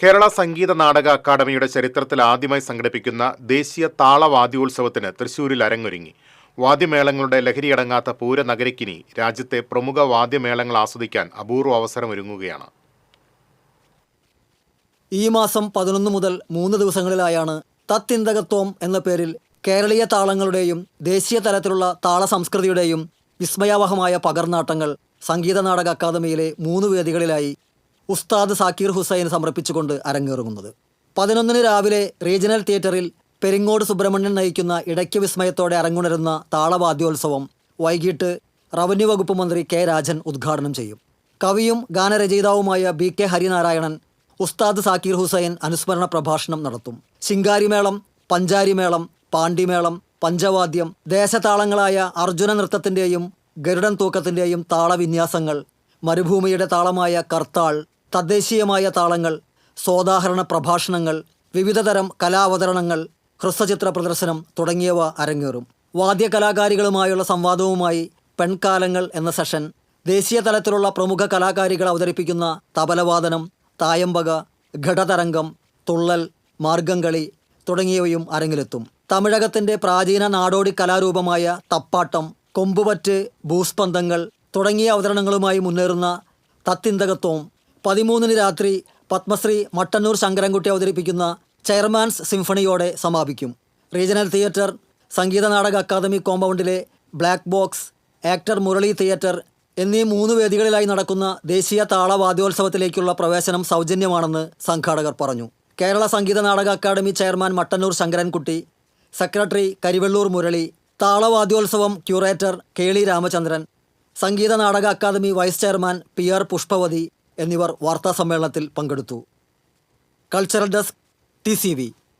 കേരള സംഗീത നാടക അക്കാദമിയുടെ ചരിത്രത്തിൽ ആദ്യമായി സംഘടിപ്പിക്കുന്ന ദേശീയ താളവാദ്യോത്സവത്തിന് തൃശൂരിൽ അരങ്ങൊരുങ്ങി. വാദ്യമേളങ്ങളുടെ ലഹരിയടങ്ങാത്ത പൂരനഗരിക്കിനി രാജ്യത്തെ പ്രമുഖ വാദ്യമേളങ്ങൾ ആസ്വദിക്കാൻ അപൂർവ അവസരമൊരുങ്ങുകയാണ്. ഈ മാസം പതിനൊന്ന് മുതൽ മൂന്ന് ദിവസങ്ങളിലായാണ് തത്തിന്തകത്വം എന്ന പേരിൽ കേരളീയ താളങ്ങളുടെയും ദേശീയ തലത്തിലുള്ള താള സംസ്കൃതിയുടെയും വിസ്മയാവഹമായ പകർനാട്ടങ്ങൾ സംഗീത നാടക അക്കാദമിയിലെ മൂന്ന് വേദികളിലായി ഉസ്താദ് സാക്കീർ ഹുസൈൻ സമർപ്പിച്ചുകൊണ്ട് അരങ്ങേറുന്നത്. പതിനൊന്നിന് രാവിലെ റീജിയണൽ തിയേറ്ററിൽ പെരിങ്ങോട് സുബ്രഹ്മണ്യൻ നയിക്കുന്ന ഇടയ്ക്ക് വിസ്മയത്തോടെ അരങ്ങുണരുന്ന താളവാദ്യോത്സവം വൈകിട്ട് റവന്യൂ വകുപ്പ് മന്ത്രി കെ രാജൻ ഉദ്ഘാടനം ചെയ്യും. കവിയും ഗാനരചയിതാവുമായ ബി കെ ഹരിനാരായണൻ ഉസ്താദ് സാക്കീർ ഹുസൈൻ അനുസ്മരണ പ്രഭാഷണം നടത്തും. ശിങ്കാരിമേളം പഞ്ചാരിമേളം പാണ്ടിമേളം പഞ്ചവാദ്യം ദേശതാളങ്ങളായ അർജുന നൃത്തത്തിന്റെയും ഗരുഡൻ തൂക്കത്തിന്റെയും താളവിന്യാസങ്ങൾ മരുഭൂമിയുടെ താളമായ കർത്താൾ തദ്ദേശീയമായ താളങ്ങൾ സോദാഹരണ പ്രഭാഷണങ്ങൾ വിവിധതരം കലാവതരണങ്ങൾ ഹ്രസ്വചിത്ര പ്രദർശനം തുടങ്ങിയവ അരങ്ങേറും. വാദ്യകലാകാരികളുമായുള്ള സംവാദവുമായി പെൺകാലങ്ങൾ എന്ന സെഷൻ ദേശീയ തലത്തിലുള്ള പ്രമുഖ കലാകാരികൾ അവതരിപ്പിക്കുന്ന തബലവാദനം തായമ്പക ഘടതരംഗം തുള്ളൽ മാർഗംകളി തുടങ്ങിയവയും അരങ്ങിലെത്തും. തമിഴകത്തിന്റെ പ്രാചീന നാടോടി കലാരൂപമായ തപ്പാട്ടം കൊമ്പുപറ്റ് ഭൂസ്പന്ദങ്ങൾ തുടങ്ങിയ അവതരണങ്ങളുമായി മുന്നേറുന്ന തത്തിന്തകത്വം പതിമൂന്നിന് രാത്രി പത്മശ്രീ മട്ടന്നൂർ ശങ്കരൻകുട്ടി അവതരിപ്പിക്കുന്ന ചെയർമാൻസ് സിംഫണിയോടെ സമാപിക്കും. Regional theatre Sangeetha Nataka Akademi കോമ്പൗണ്ടിലെ black box actor Murali theatre എന്നീ മൂന്ന് വേദികളിലായി നടക്കുന്ന ദേശീയ താളവാദ്യോത്സവത്തിലേക്കുള്ള പ്രവേശനം സൗജന്യമാണെന്ന് സംഘാടകർ പറഞ്ഞു. Kerala Sangeetha Nataka Akademi chairman Mattannur Sankarankutty secretary Karivellur Murali താളവാദ്യോത്സവം curator Keli Ramachandran Sangeetha Nataka Akademi vice chairman P. R. Pushpavathi എന്നിവർ വാർത്താസമ്മേളനത്തിൽ പങ്കെടുത്തു. Cultural desk T